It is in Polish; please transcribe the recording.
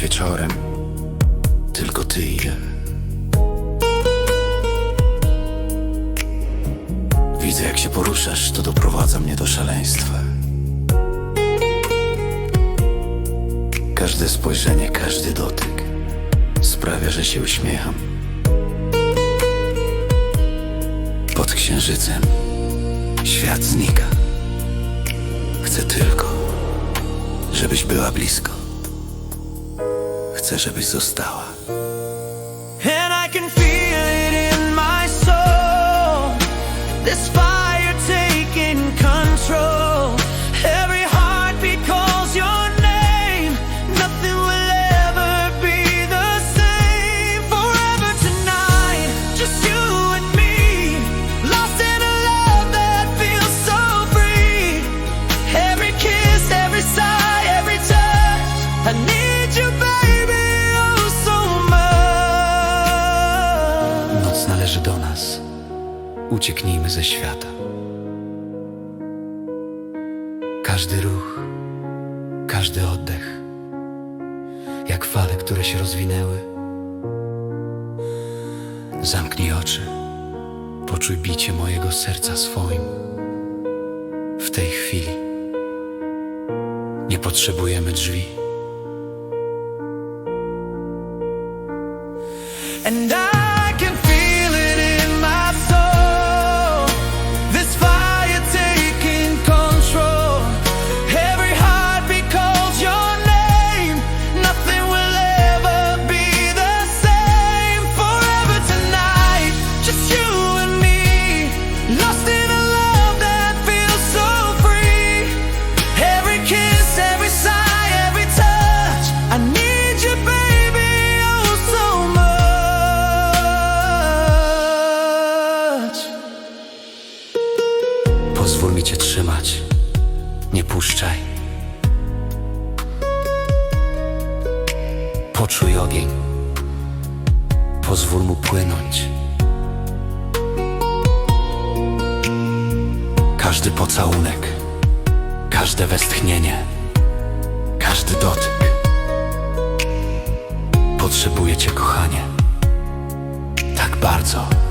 wieczorem Tylko ty i ja. Widzę jak się poruszasz, to doprowadza mnie do szaleństwa. Każde spojrzenie, każdy dotyk Sprawia, że się uśmiecham. Pod księżycem Świat znika. Chcę tylko, żebyś była blisko. Chcę, żebyś została. Ucieknijmy ze świata. Każdy ruch, każdy oddech, jak fale, które się rozwinęły. Zamknij oczy, poczuj bicie mojego serca swoim. W tej chwili nie potrzebujemy drzwi. And I nie puszczaj. Poczuj ogień, pozwól mu płynąć. Każdy pocałunek, każde westchnienie, każdy dotyk. Potrzebuję cię, kochanie, tak bardzo.